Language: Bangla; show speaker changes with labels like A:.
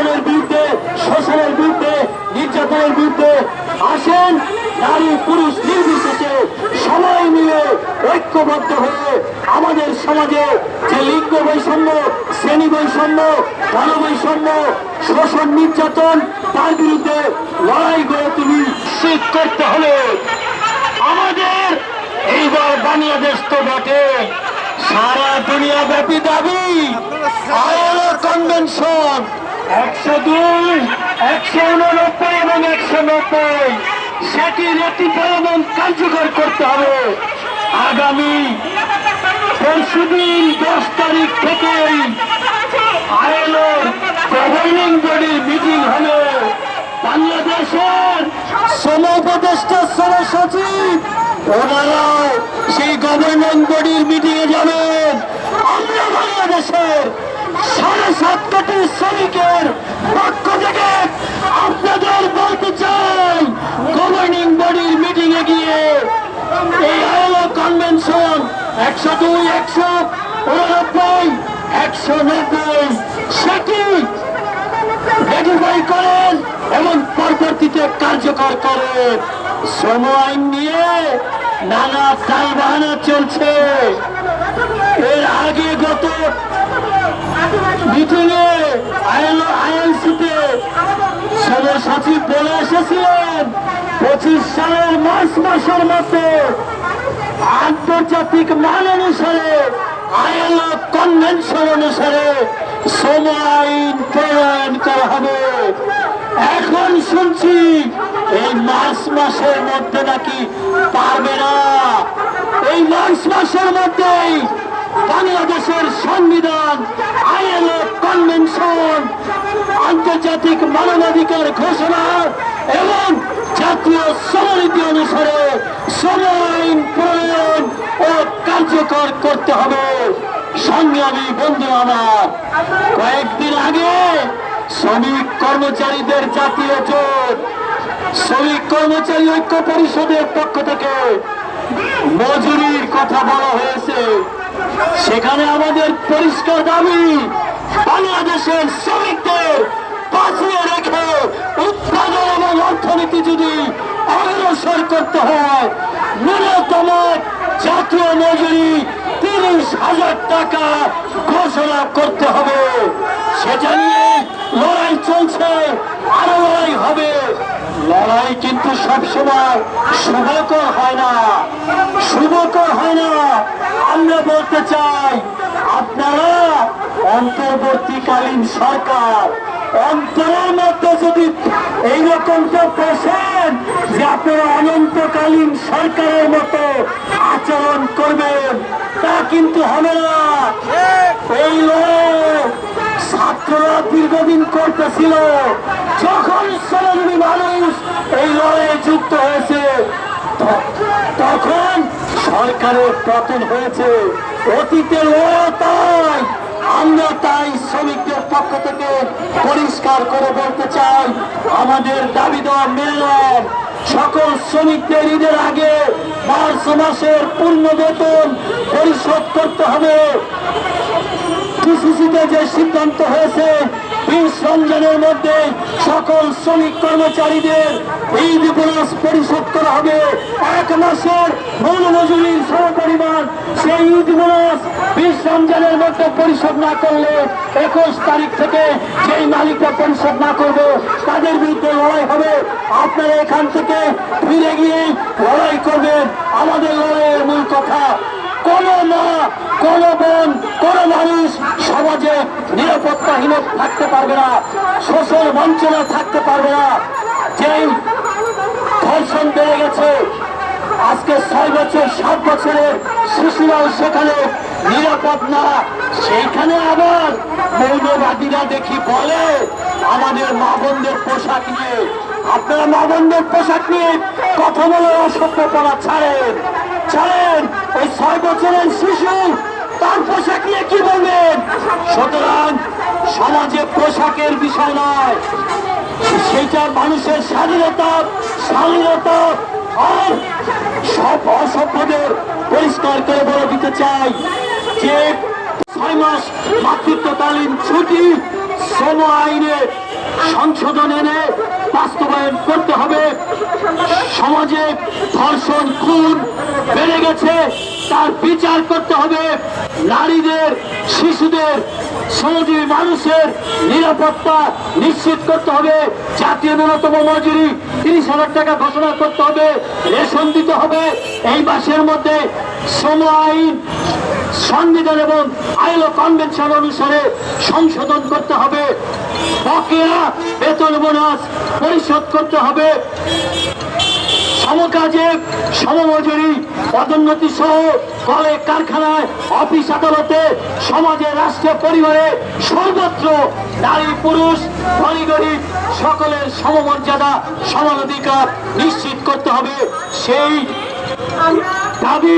A: ধর্ষণের বিরুদ্ধে, শোষণের বিরুদ্ধে, নির্যাতনের বিরুদ্ধে আসেন নারী পুরুষ নির্বিশেষে সবাই মিলে ঐক্যবদ্ধ হয়ে আমাদের সমাজে যে লিঙ্গ বৈষম্য, শ্রেণি বৈষম্য, গণবৈষম্য, শোষণ, নির্যাতন, তার বিরুদ্ধে লড়াই করে তুমি নিশ্চিত করতে হলে আমাদের এইবার বাংলাদেশ তো বটে। সারা দুনিয়া ব্যাপী দাবি আইএলও কনভেনশন। একশো দুই, একশো উননব্বই এবং একশো নব্বই। সেটি রেটিফাই এবং কার্যকর করতে হবে। আগামী পরশুদিন দশ তারিখ থেকেই আইএলওর গভর্নিং বডির মিটিং হবে বাংলাদেশের শ্রম উপদেষ্টা শ্রম সচিব, ওনারাও সেই গভর্নিং বডির মিটিং এ যাবেন আমরা বাংলাদেশের সাড়ে সাত কোটি শ্রমিকের পক্ষ থেকে আপনাদের বলতে চাই গভর্নিং বডির মিটিং এ গিয়ে একশো দুই, একশো উননব্বই একশো নব্বই। সেটি রেটিফাই করেন এবং পরবর্তীতে কার্যকর করেন শ্রম আইন নিয়ে নানা তালবাহানা চলছে। এর আগে গত মিটিং এ আইএলও আইএলসিতে শ্রম সচিব বলে এসেছিলেন, পঁচিশ সালের মার্চ মাসের মধ্যে আন্তর্জাতিক মান অনুসারে আইএলও কনভেনশন অনুসারে আইন প্রণয়ন করা হবে। এখন শুনছি, এই মার্চ মাসের মধ্যে নাকি পারবে না। এই মার্চ মাসের মধ্যেই বাংলাদেশের সংবিধান আইএলও কনভেনশন, আন্তর্জাতিক মানবাধিকার ঘোষণা এবং জাতীয় শ্রমনীতি অনুসারে শ্রম আইন ও কার্যকর করতে হবে। সংগ্রামী বন্ধু আমার কয়েকদিন আগে শ্রমিক কর্মচারীদের জাতীয় জোট, শ্রমিক কর্মচারী ঐক্য পরিষদের পক্ষ থেকে মজুরির কথা সেখানে আমাদের পরিষ্কার দাবি, বাংলাদেশের শ্রমিকদের বাঁচিয়ে রেখে উৎপাদন এবং অর্থনীতি যদি অগ্রসর করতে হয়, ন্যূনতম জাতীয় মজুরি তিরিশ হাজার টাকা ঘোষণা করতে হবে। সেটা নিয়ে লড়াই চলছে, আরও লড়াই হবে। লড়াই কিন্তু সবসময় শুভকর হয় না। শুভকর হয় না। আমরা বলতে চাই, আপনারা অন্তর্বর্তীকালীন সরকার, অন্তরের মধ্যে যদি এইরকমটা বসেন যে আপনারা অনন্তকালীন সরকারের মতো আচরণ করবেন, তা কিন্তু হবে না। এই লড়াই দীর্ঘদিন করতেছিল। যখন শ্রমজীবী মানুষ এই লড়াইয়ে যুক্ত হয়েছে তখন সরকারের পতন হয়েছে। অতীতের তাই আমরা তাই শ্রমিকদের পক্ষ থেকে পরিষ্কার করে বলতে চাই, আমাদের দাবি দেওয়া মেনে সকল শ্রমিকদের ঈদের আগে মার্চ মাসের পূর্ণ বেতন পরিশোধ করতে হবে। টিসিসিতে যে সিদ্ধান্ত হয়েছে বিশ মধ্যে সকল শ্রমিক কর্মচারীদের ঈদ বোনাস পরিশোধ করা হবে। এক মাসের মূল মজুরির সমপরিমাণ সেই ঈদ বোনাস বিশ রমজানের মধ্যে পরিশোধ না করলে একুশ তারিখ থেকে যেই মালিকরা পরিশোধ না করবে, তাদের বিরুদ্ধে লড়াই হবে। আপনারা এখান থেকে ফিরে গিয়ে লড়াই করবেন। আমাদের লড়াইয়ের মূল কথা কোন মা, কোন বোন, কোন মানুষ সমাজে নিরাপত্তাহীন থাকতে পারবে না, শোষণ বঞ্চনা থাকতে পারবে না। যেই ধর্ষণ বেড়ে গেছে, আজকে ছয় বছর, সাত বছরের শিশুরাও সেখানে নিরাপদ না। সেইখানে আবার মৌলবাদীরা দেখি বলে, আমাদের মা বোনদের পোশাক নিয়ে আপনারা মা বোনদের পোশাক নিয়ে কথা বলে করা ছাড়েন। ছাড়েন। ওই ছয় বছরের শিশু, তার পোশাক নিয়ে কি বলবেন? সুতরাং সমাজে পোশাকের বিষয় নয়। সেইটা মানুষের স্বাধীনতা স্বাধীনতা আর সব অসভ্যদের পরিষ্কার করে বলে দিতে চাই যে ছয় মাস মাতৃত্বকালীন ছুটি শ্রম আইনে সংশোধন এনে বাস্তবায়ন করতে হবে। সমাজে ধর্ষণ, খুন বেড়ে গেছে, তার বিচার করতে হবে। নারীদের, শিশুদের শ্রমজীবী মানুষের নিরাপত্তা নিশ্চিত করতে হবে। জাতীয় ন্যূনতম মজুরি তিরিশ হাজার টাকা ঘোষণা করতে হবে, রেশন দিতে হবে। এই মাসের মধ্যে শ্রম আইন সংবিধান এবং আইলো কনভেনশন অনুসারে সংশোধন করতে হবে। বকেয়া বেতন বোনাস পরিশোধ করতে হবে। সমকাজে সমমজুরি পদোন্নতি সহ কলে কারখানায় অফিস আদালতে সমাজে রাষ্ট্রে পরিবারে সর্বত্র নারী পুরুষ ধনী গরিব সকলের সমমর্যাদা সমান অধিকার নিশ্চিত করতে হবে। সেই দাবি